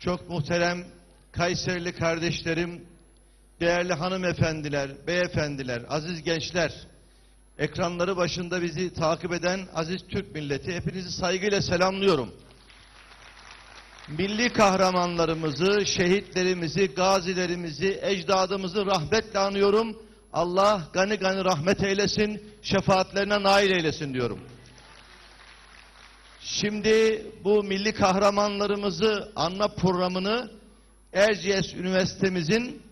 Çok muhterem Kayserili kardeşlerim, değerli hanımefendiler, beyefendiler, aziz gençler, ekranları başında bizi takip eden aziz Türk milleti, hepinizi saygıyla selamlıyorum. Milli kahramanlarımızı, şehitlerimizi, gazilerimizi, ecdadımızı rahmetle anıyorum. Allah gani gani rahmet eylesin, şefaatlerine nail eylesin diyorum. Şimdi bu milli kahramanlarımızı anma programını Erciyes Üniversitemizin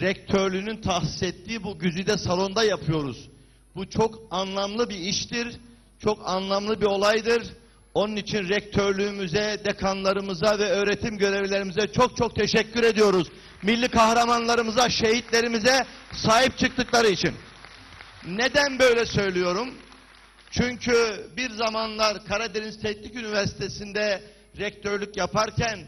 rektörlüğünün tahsis ettiği bu güzide salonda yapıyoruz. Bu çok anlamlı bir iştir, çok anlamlı bir olaydır. Onun için rektörlüğümüze, dekanlarımıza ve öğretim görevlilerimize çok çok teşekkür ediyoruz. Milli kahramanlarımıza, şehitlerimize sahip çıktıkları için. Neden böyle söylüyorum? Çünkü bir zamanlar Karadeniz Teknik Üniversitesi'nde rektörlük yaparken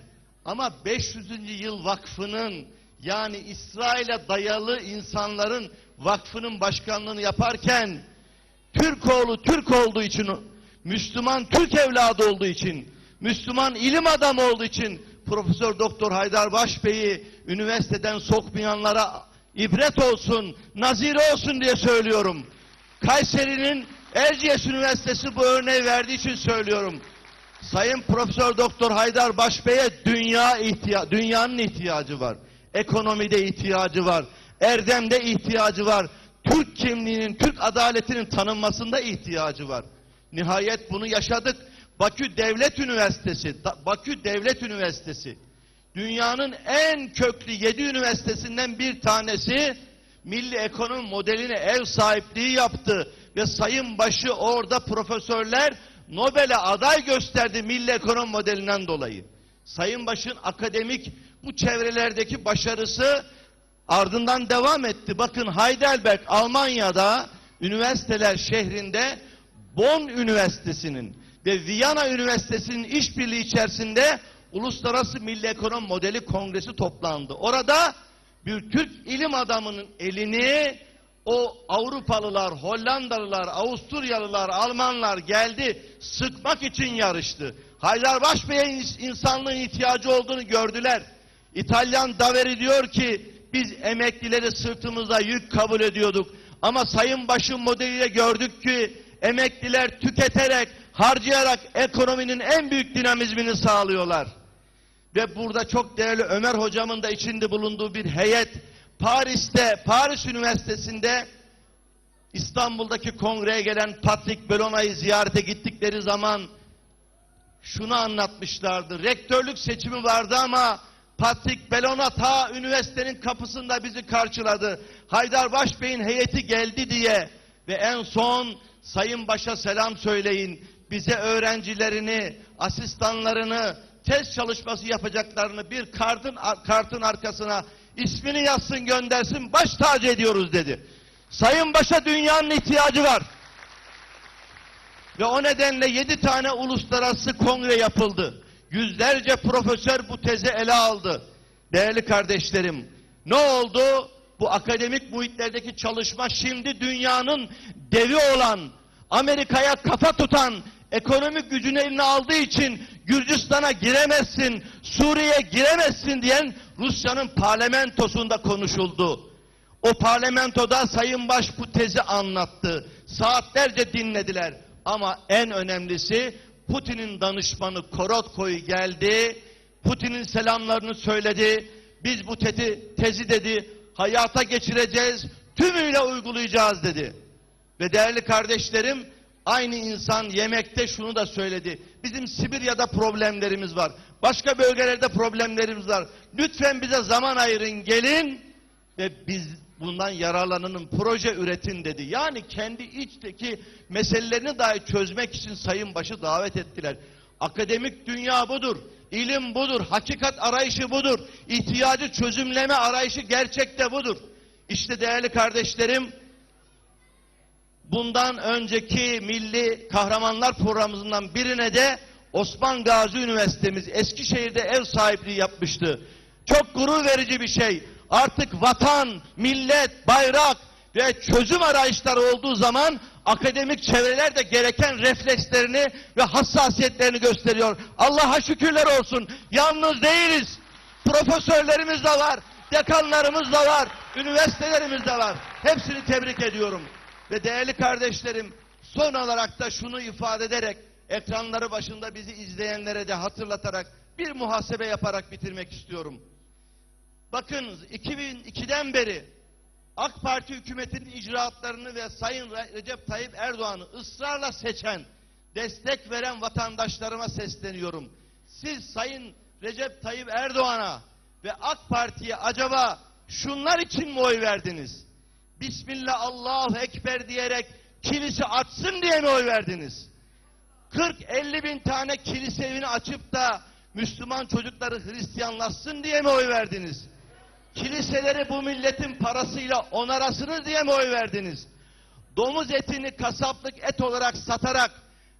ama 500. yıl vakfının yani İsrail'e dayalı insanların vakfının başkanlığını yaparken Türkoğlu Türk olduğu için, Müslüman Türk evladı olduğu için, Müslüman ilim adamı olduğu için Profesör Doktor Haydar Başbey'i üniversiteden sokmayanlara ibret olsun, nazire olsun diye söylüyorum. Kayseri'nin Erciyes Üniversitesi bu örneği verdiği için söylüyorum. Sayın Profesör Doktor Haydar Başbey'e dünya ihtiya dünyanın ihtiyacı var. Ekonomide ihtiyacı var. Erdemde ihtiyacı var. Türk kimliğinin, Türk adaletinin tanınmasında ihtiyacı var. Nihayet bunu yaşadık. Bakü Devlet Üniversitesi, Bakü Devlet Üniversitesi dünyanın en köklü yedi üniversitesinden bir tanesi milli ekonomi modeline ev sahipliği yaptı ve sayın başı orada profesörler Nobel'e aday gösterdi milli ekonomi modelinden dolayı. Sayın Baş'ın akademik bu çevrelerdeki başarısı ardından devam etti. Bakın Heidelberg Almanya'da üniversiteler şehrinde Bonn Üniversitesi'nin ve Viyana Üniversitesi'nin işbirliği içerisinde Uluslararası Milli Ekonomi Modeli Kongresi toplandı. Orada bir Türk ilim adamının elini o Avrupalılar, Hollandalılar, Avusturyalılar, Almanlar geldi sıkmak için yarıştı. Haydar Başbey'e ins- insanlığın ihtiyacı olduğunu gördüler. İtalyan Daveri diyor ki biz emeklileri sırtımıza yük kabul ediyorduk. Ama Sayın Baş'ın modeliyle gördük ki emekliler tüketerek, harcayarak ekonominin en büyük dinamizmini sağlıyorlar. Ve burada çok değerli Ömer hocamın da içinde bulunduğu bir heyet Paris'te, Paris Üniversitesi'nde İstanbul'daki kongreye gelen Patrick Bellona'yı ziyarete gittikleri zaman şunu anlatmışlardı. Rektörlük seçimi vardı ama Patrick Bellona ta üniversitenin kapısında bizi karşıladı. Haydar Başbey'in heyeti geldi diye ve en son Sayın Baş'a selam söyleyin. Bize öğrencilerini, asistanlarını, test çalışması yapacaklarını bir kartın kartın arkasına ismini yazsın göndersin baş tacı ediyoruz dedi. Sayın Baş'a dünyanın ihtiyacı var. Ve o nedenle yedi tane uluslararası kongre yapıldı. Yüzlerce profesör bu tezi ele aldı. Değerli kardeşlerim, ne oldu? Bu akademik muhitlerdeki çalışma şimdi dünyanın devi olan, Amerika'ya kafa tutan, ekonomik gücünü eline aldığı için Gürcistan'a giremezsin, Suriye'ye giremezsin diyen Rusya'nın parlamentosunda konuşuldu. O parlamentoda Sayın Baş bu tezi anlattı. Saatlerce dinlediler. Ama en önemlisi Putin'in danışmanı Korotkoy geldi. Putin'in selamlarını söyledi. Biz bu tezi, tezi dedi hayata geçireceğiz. Tümüyle uygulayacağız dedi. Ve değerli kardeşlerim aynı insan yemekte şunu da söyledi. Bizim Sibirya'da problemlerimiz var. Başka bölgelerde problemlerimiz var. Lütfen bize zaman ayırın gelin ve biz bundan yararlananın proje üretin dedi. Yani kendi içteki meselelerini dahi çözmek için Sayın Baş'ı davet ettiler. Akademik dünya budur. ilim budur. Hakikat arayışı budur. ihtiyacı çözümleme arayışı gerçekte budur. İşte değerli kardeşlerim bundan önceki Milli Kahramanlar Programımızdan birine de Osman Gazi Üniversitemiz Eskişehir'de ev sahipliği yapmıştı. Çok gurur verici bir şey. Artık vatan, millet, bayrak ve çözüm arayışları olduğu zaman akademik çevreler de gereken reflekslerini ve hassasiyetlerini gösteriyor. Allah'a şükürler olsun. Yalnız değiliz. Profesörlerimiz de var, dekanlarımız da var, üniversitelerimiz de var. Hepsini tebrik ediyorum. Ve değerli kardeşlerim, son olarak da şunu ifade ederek, ekranları başında bizi izleyenlere de hatırlatarak, bir muhasebe yaparak bitirmek istiyorum. Bakın 2002'den beri AK Parti hükümetinin icraatlarını ve Sayın Re- Recep Tayyip Erdoğan'ı ısrarla seçen, destek veren vatandaşlarıma sesleniyorum. Siz Sayın Recep Tayyip Erdoğan'a ve AK Parti'ye acaba şunlar için mi oy verdiniz? Bismillah Allahu Ekber diyerek kilise açsın diye mi oy verdiniz? 40-50 bin tane kilise evini açıp da Müslüman çocukları Hristiyanlaşsın diye mi oy verdiniz? Kiliseleri bu milletin parasıyla onarasınız diye mi oy verdiniz? Domuz etini kasaplık et olarak satarak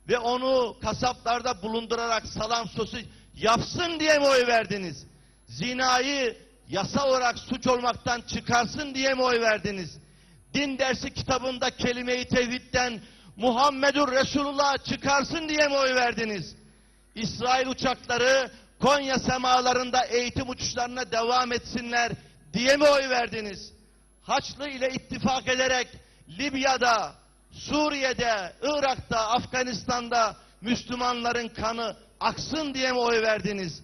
ve onu kasaplarda bulundurarak salam sosu yapsın diye mi oy verdiniz? Zinayı yasa olarak suç olmaktan çıkarsın diye mi oy verdiniz? Din dersi kitabında kelime-i tevhidden Muhammedur Resulullah çıkarsın diye mi oy verdiniz? İsrail uçakları Konya semalarında eğitim uçuşlarına devam etsinler diye mi oy verdiniz? Haçlı ile ittifak ederek Libya'da, Suriye'de, Irak'ta, Afganistan'da Müslümanların kanı aksın diye mi oy verdiniz?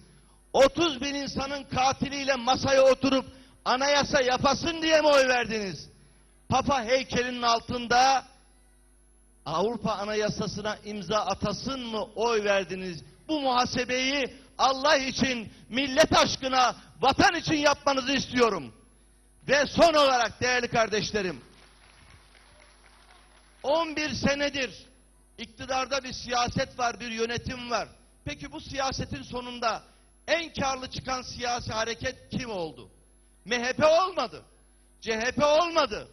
30 bin insanın katiliyle masaya oturup anayasa yapasın diye mi oy verdiniz? Papa heykelinin altında Avrupa Anayasası'na imza atasın mı oy verdiniz? Bu muhasebeyi Allah için, millet aşkına, vatan için yapmanızı istiyorum. Ve son olarak değerli kardeşlerim, 11 senedir iktidarda bir siyaset var, bir yönetim var. Peki bu siyasetin sonunda en karlı çıkan siyasi hareket kim oldu? MHP olmadı. CHP olmadı.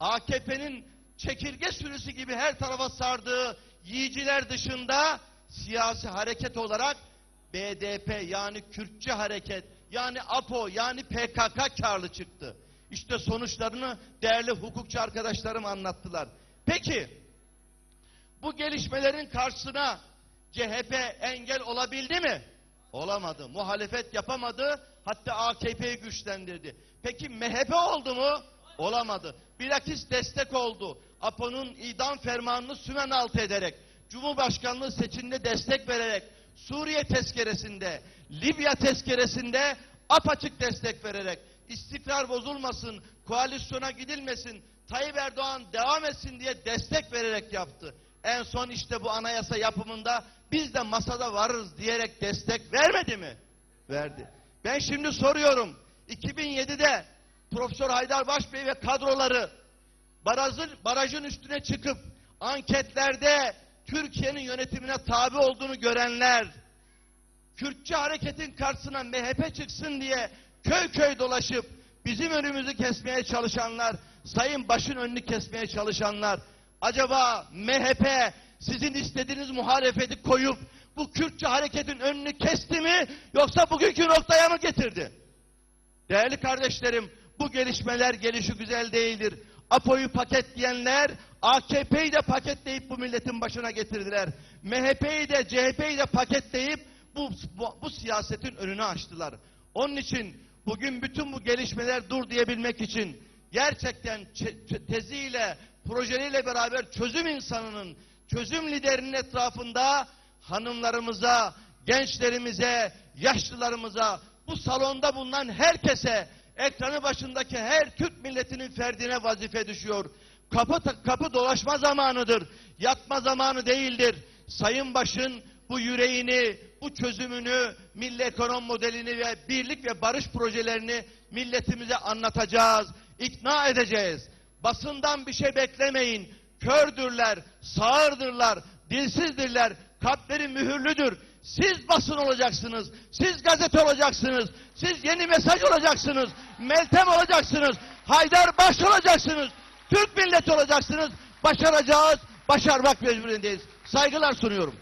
AKP'nin çekirge sürüsü gibi her tarafa sardığı yiyiciler dışında siyasi hareket olarak BDP yani Kürtçe hareket yani APO yani PKK karlı çıktı. İşte sonuçlarını değerli hukukçu arkadaşlarım anlattılar. Peki bu gelişmelerin karşısına CHP engel olabildi mi? Olamadı. Muhalefet yapamadı. Hatta AKP'yi güçlendirdi. Peki MHP oldu mu? Olamadı. Bilakis destek oldu. APO'nun idam fermanını sümen altı ederek, Cumhurbaşkanlığı seçiminde destek vererek, Suriye tezkeresinde, Libya tezkeresinde apaçık destek vererek, istikrar bozulmasın, koalisyona gidilmesin, Tayyip Erdoğan devam etsin diye destek vererek yaptı. En son işte bu anayasa yapımında biz de masada varırız diyerek destek vermedi mi? Verdi. Ben şimdi soruyorum. 2007'de Profesör Haydar Başbey ve kadroları barajın, barajın üstüne çıkıp anketlerde Türkiye'nin yönetimine tabi olduğunu görenler, Kürtçe hareketin karşısına MHP çıksın diye köy köy dolaşıp bizim önümüzü kesmeye çalışanlar, Sayın Baş'ın önünü kesmeye çalışanlar, acaba MHP sizin istediğiniz muhalefeti koyup bu Kürtçe hareketin önünü kesti mi yoksa bugünkü noktaya mı getirdi? Değerli kardeşlerim, bu gelişmeler gelişi güzel değildir. APO'yu paketleyenler AKP'yi de paketleyip bu milletin başına getirdiler. MHP'yi de CHP'yi de paketleyip bu, bu, bu siyasetin önünü açtılar. Onun için bugün bütün bu gelişmeler dur diyebilmek için gerçekten çe- çe- teziyle, projeleriyle beraber çözüm insanının, çözüm liderinin etrafında hanımlarımıza, gençlerimize, yaşlılarımıza, bu salonda bulunan herkese, ekranı başındaki her Türk milletinin ferdine vazife düşüyor. Kapı, kapı dolaşma zamanıdır, yatma zamanı değildir. Sayın Baş'ın bu yüreğini, bu çözümünü, milli ekonomi modelini ve birlik ve barış projelerini milletimize anlatacağız, ikna edeceğiz. Basından bir şey beklemeyin. Kördürler, sağırdırlar, dilsizdirler, kalpleri mühürlüdür. Siz basın olacaksınız, siz gazete olacaksınız, siz yeni mesaj olacaksınız, Meltem olacaksınız, Haydar Baş olacaksınız, Türk milleti olacaksınız. Başaracağız, başarmak mecburiyetindeyiz. Saygılar sunuyorum.